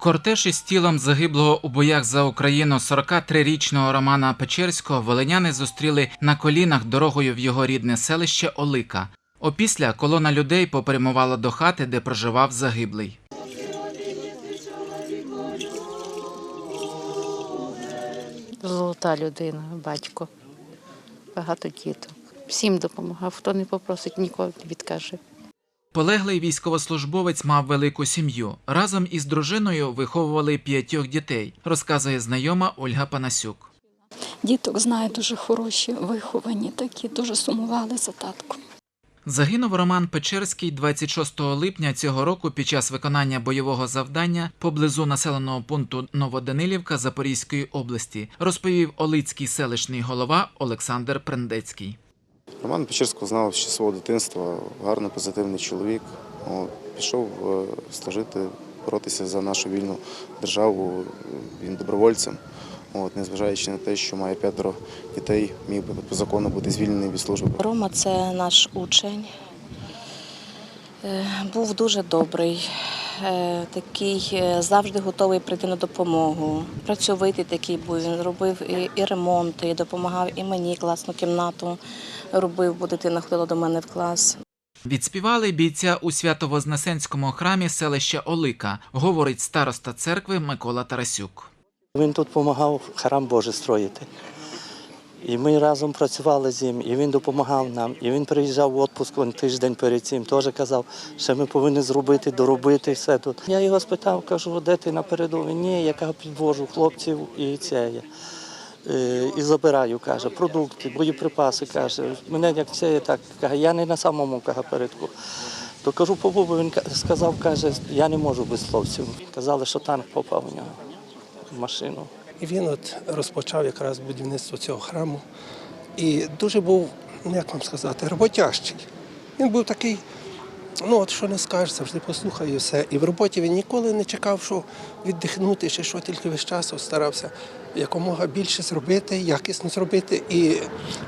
Кортеж із тілом загиблого у боях за Україну 43-річного Романа Печерського волиняни зустріли на колінах дорогою в його рідне селище Олика. Опісля колона людей попрямувала до хати, де проживав загиблий. Золота людина, батько, багато діток. Всім допомагав. Хто не попросить, ніколи не відкаже. Полеглий військовослужбовець мав велику сім'ю. Разом із дружиною виховували п'ятьох дітей, розказує знайома Ольга Панасюк. Діток знаю дуже хороші, виховані такі, дуже сумували за татком. Загинув Роман Печерський 26 липня цього року під час виконання бойового завдання поблизу населеного пункту Новоданилівка Запорізької області, розповів Олицький селищний голова Олександр Прендецький. Роман Печерського знав ще свого дитинства, гарний позитивний чоловік. Пішов е, служити, боротися за нашу вільну державу. Він добровольцем. От, незважаючи на те, що має п'ятеро дітей, міг би по закону бути звільнений від служби. Рома це наш учень. Е, Був дуже добрий, такий е, завжди готовий прийти на допомогу. Працьовитий такий був. Він робив і, і ремонти, і допомагав і мені класну кімнату робив, бо дитина ходила до мене в клас. Відспівали бійця у Свято-Вознесенському храмі селища Олика, говорить староста церкви Микола Тарасюк. Він тут допомагав храм Божий строїти. І ми разом працювали з ним, і він допомагав нам. І він приїжджав в відпуск тиждень перед цим, теж казав, що ми повинні зробити, доробити все тут. Я його спитав, кажу, де ти на передовій? Ні, яка підвожу хлопців і це є. Е, І забираю, каже, продукти, боєприпаси, каже. Мене як це так каже, я не на самому каже, передку. То кажу, побув, він сказав, каже, я не можу без хлопців. Казали, що танк попав у нього в машину. І він от розпочав якраз будівництво цього храму. І дуже був, ну як вам сказати, роботящий. Він був такий, ну от що не скажеш, завжди послухає все. І в роботі він ніколи не чекав, що віддихнути чи що, тільки весь час старався якомога більше зробити, якісно зробити. І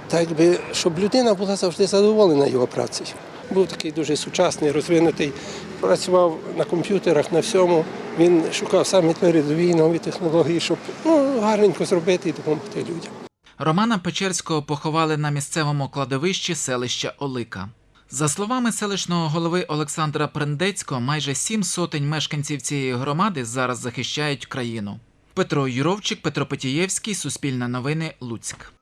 так якби, щоб людина була завжди задоволена його працею. Був такий дуже сучасний, розвинутий, працював на комп'ютерах, на всьому. Він шукав саме передові нові технології, щоб ну, гарненько зробити і допомогти людям. Романа Печерського поховали на місцевому кладовищі селища Олика. За словами селищного голови Олександра Прендецького, майже сім сотень мешканців цієї громади зараз захищають країну. Петро Юровчик, Петро Петієвський, Суспільне новини, Луцьк.